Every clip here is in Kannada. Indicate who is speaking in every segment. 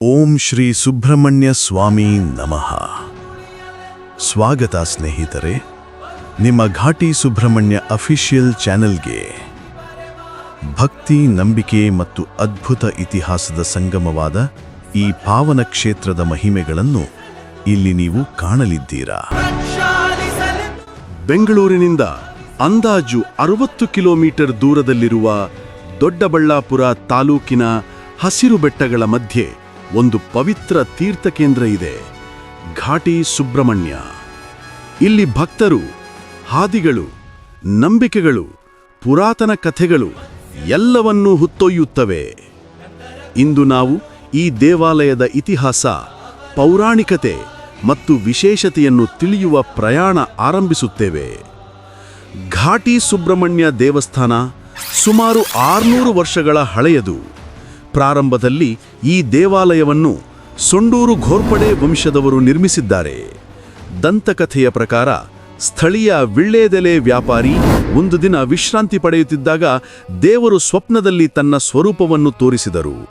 Speaker 1: ಓಂ ಶ್ರೀ ಸುಬ್ರಹ್ಮಣ್ಯ ಸ್ವಾಮಿ ನಮಃ. ಸ್ವಾಗತ ಸ್ನೇಹಿತರೆ, ನಿಮ್ಮ ಘಾಟಿ ಸುಬ್ರಹ್ಮಣ್ಯ ಅಫಿಷಿಯಲ್ ಚಾನೆಲ್ಗೆ ಭಕ್ತಿ, ನಂಬಿಕೆ ಮತ್ತು ಅದ್ಭುತ ಇತಿಹಾಸದ ಸಂಗಮವಾದ ಈ ಪಾವನ ಕ್ಷೇತ್ರದ ಮಹಿಮೆಗಳನ್ನು ಇಲ್ಲಿ ನೀವು ಕಾಣಲಿದ್ದೀರಾ?
Speaker 2: ಬೆಂಗಳೂರಿನಿಂದ ಅಂದಾಜು ಅರವತ್ತು ಕಿಲೋಮೀಟರ್ ದೂರದಲ್ಲಿರುವ ದೊಡ್ಡಬಳ್ಳಾಪುರ ತಾಲೂಕಿನ ಹಸಿರು ಬೆಟ್ಟಗಳ ಮಧ್ಯೆ ಒಂದು ಪವಿತ್ರ ತೀರ್ಥಕೇಂದ್ರ ಇದೆ, ಘಾಟಿ ಸುಬ್ರಹ್ಮಣ್ಯ. ಇಲ್ಲಿ ಭಕ್ತರು, ಹಾದಿಗಳು, ನಂಬಿಕೆಗಳು, ಪುರಾತನ ಕಥೆಗಳು ಎಲ್ಲವನ್ನೂ ಹುತ್ತೊಯ್ಯುತ್ತವೆ. ಇಂದು ನಾವು ಈ ದೇವಾಲಯದ ಇತಿಹಾಸ, ಪೌರಾಣಿಕತೆ ಮತ್ತು ವಿಶೇಷತೆಯನ್ನು ತಿಳಿಯುವ ಪ್ರಯಾಣ ಆರಂಭಿಸುತ್ತೇವೆ. ಘಾಟಿ ಸುಬ್ರಹ್ಮಣ್ಯ ದೇವಸ್ಥಾನ ಸುಮಾರು ಆರ್ನೂರು ವರ್ಷಗಳ ಹಳೆಯದು. ಪ್ರಾರಂಭದಲ್ಲಿ ಈ ದೇವಾಲಯವನ್ನು ಸೊಂಡೂರು ಘೋರ್ಪಡೆ ವಂಶದವರು ನಿರ್ಮಿಸಿದ್ದಾರೆ. ದಂತಕಥೆಯ ಪ್ರಕಾರ ಸ್ಥಳೀಯ ವಿಳ್ಳೆದೆಲೆ ವ್ಯಾಪಾರಿ ಒಂದು ದಿನ ವಿಶ್ರಾಂತಿ ಪಡೆಯುತ್ತಿದ್ದಾಗ ದೇವರು ಸ್ವಪ್ನದಲ್ಲಿ ತನ್ನ ಸ್ವರೂಪವನ್ನು ತೋರಿಸಿದರು.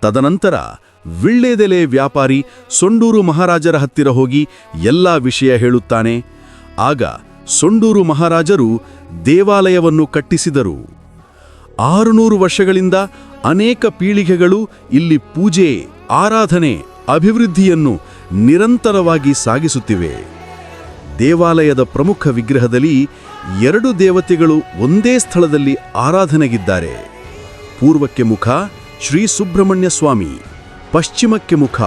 Speaker 2: ತದನಂತರ ವಿಳ್ಳೆದೆಲೆ ವ್ಯಾಪಾರಿ ಸೊಂಡೂರು ಮಹಾರಾಜರ ಹತ್ತಿರ ಹೋಗಿ ಎಲ್ಲ ವಿಷಯ ಹೇಳುತ್ತಾನೆ. ಆಗ ಸೊಂಡೂರು ಮಹಾರಾಜರು ದೇವಾಲಯವನ್ನು ಕಟ್ಟಿಸಿದರು. ಆರುನೂರು ವರ್ಷಗಳಿಂದ ಅನೇಕ ಪೀಳಿಗೆಗಳು ಇಲ್ಲಿ ಪೂಜೆ, ಆರಾಧನೆ, ಅಭಿವೃದ್ಧಿಯನ್ನು ನಿರಂತರವಾಗಿ ಸಾಗಿಸುತ್ತಿವೆ. ದೇವಾಲಯದ ಪ್ರಮುಖ ವಿಗ್ರಹದಲ್ಲಿ ಎರಡು ದೇವತೆಗಳು ಒಂದೇ ಸ್ಥಳದಲ್ಲಿ ಆರಾಧನೆಗಿದ್ದಾರೆ. ಪೂರ್ವಕ್ಕೆ ಮುಖ ಶ್ರೀ ಸುಬ್ರಹ್ಮಣ್ಯ ಸ್ವಾಮಿ, ಪಶ್ಚಿಮಕ್ಕೆ ಮುಖ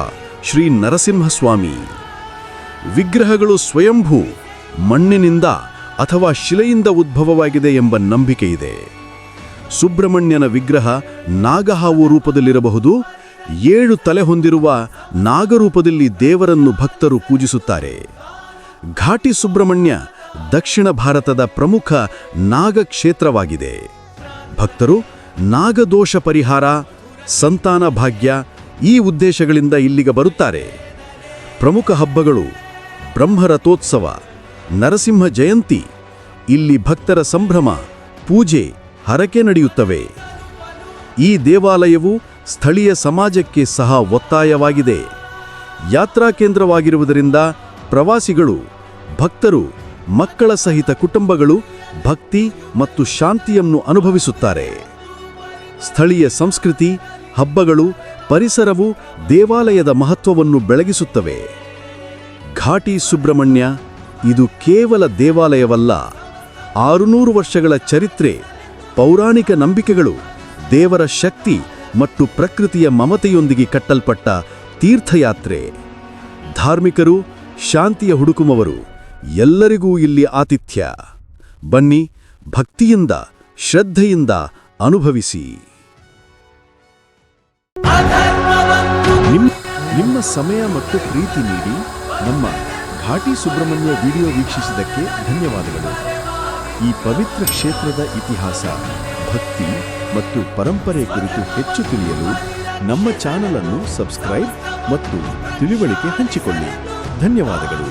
Speaker 2: ಶ್ರೀ ನರಸಿಂಹಸ್ವಾಮಿ. ವಿಗ್ರಹಗಳು ಸ್ವಯಂಭೂ ಮಣ್ಣಿನಿಂದ ಅಥವಾ ಶಿಲೆಯಿಂದ ಉದ್ಭವವಾಗಿದೆ ಎಂಬ ನಂಬಿಕೆಯಿದೆ. ಸುಬ್ರಹ್ಮಣ್ಯನ ವಿಗ್ರಹ ನಾಗಹಾವು ರೂಪದಲ್ಲಿರಬಹುದು. ಏಳು ತಲೆ ಹೊಂದಿರುವ ನಾಗರೂಪದಲ್ಲಿ ದೇವರನ್ನು ಭಕ್ತರು ಪೂಜಿಸುತ್ತಾರೆ. ಘಾಟಿ ಸುಬ್ರಹ್ಮಣ್ಯ ದಕ್ಷಿಣ ಭಾರತದ ಪ್ರಮುಖ ನಾಗ ಕ್ಷೇತ್ರವಾಗಿದೆ ಭಕ್ತರು ನಾಗದೋಷ ಪರಿಹಾರ, ಸಂತಾನ ಭಾಗ್ಯ ಈ ಉದ್ದೇಶಗಳಿಂದ ಇಲ್ಲಿಗೆ ಬರುತ್ತಾರೆ. ಪ್ರಮುಖ ಹಬ್ಬಗಳು ಬ್ರಹ್ಮರಥೋತ್ಸವ, ನರಸಿಂಹ ಜಯಂತಿ, ಇಲ್ಲಿ ಭಕ್ತರ ಸಂಭ್ರಮ, ಪೂಜೆ ಹರಕೆ ನಡೆಯುತ್ತವೆ. ಈ ದೇವಾಲಯವು ಸ್ಥಳೀಯ ಸಮಾಜಕ್ಕೆ ಸಹ ಒತ್ತಾಯವಾಗಿದೆ. ಯಾತ್ರಾ ಕೇಂದ್ರವಾಗಿರುವುದರಿಂದ ಪ್ರವಾಸಿಗಳು, ಭಕ್ತರು, ಮಕ್ಕಳ ಸಹಿತ ಕುಟುಂಬಗಳು ಭಕ್ತಿ ಮತ್ತು ಶಾಂತಿಯನ್ನು ಅನುಭವಿಸುತ್ತಾರೆ. ಸ್ಥಳೀಯ ಸಂಸ್ಕೃತಿ, ಹಬ್ಬಗಳು, ಪರಿಸರವು ದೇವಾಲಯದ ಮಹತ್ವವನ್ನು ಬೆಳಗಿಸುತ್ತವೆ. ಘಾಟಿ ಸುಬ್ರಹ್ಮಣ್ಯ ಇದು ಕೇವಲ ದೇವಾಲಯವಲ್ಲ. ಆರುನೂರು ವರ್ಷಗಳ ಚರಿತ್ರೆ ಪೌರಾಣಿಕ ನಂಬಿಕೆಗಳು ದೇವರ ಶಕ್ತಿ ಮತ್ತು ಪ್ರಕೃತಿಯ ಮಮತೆಯೊಂದಿಗೆ ಕಟ್ಟಲ್ಪಟ್ಟ ತೀರ್ಥಯಾತ್ರೆ. ಧಾರ್ಮಿಕರು ಶಾಂತಿಯ ಹುಡುಕುಮವರು ಎಲ್ಲರಿಗೂ ಇಲ್ಲಿ ಆತಿಥ್ಯ. ಬನ್ನಿ ಭಕ್ತಿಯಿಂದ, ಶ್ರದ್ಧೆಯಿಂದ ಅನುಭವಿಸಿ. ನಿಮ್, ನಿಮ್ಮ ಸಮಯ ಮತ್ತು ಪ್ರೀತಿ ನೀಡಿ ನಮ್ಮ ಘಾಟಿ ಸುಬ್ರಹ್ಮಣ್ಯ ವಿಡಿಯೋ ವೀಕ್ಷಿಸಿದ್ದಕ್ಕೆ ಧನ್ಯವಾದಗಳು. ಈ ಪವಿತ್ರ ಕ್ಷೇತ್ರದ ಇತಿಹಾಸ, ಭಕ್ತಿ ಮತ್ತು ಪರಂಪರೆ ಕುರಿತು ಹೆಚ್ಚು ತಿಳಿಯಲು ನಮ್ಮ ಚಾನಲ್ ಅನ್ನು ಸಬ್ಸ್ಕ್ರೈಬ್ ಮತ್ತು ತಿಳಿವಳಿಕೆ ಹಂಚಿಕೊಳ್ಳಿ. ಧನ್ಯವಾದಗಳು.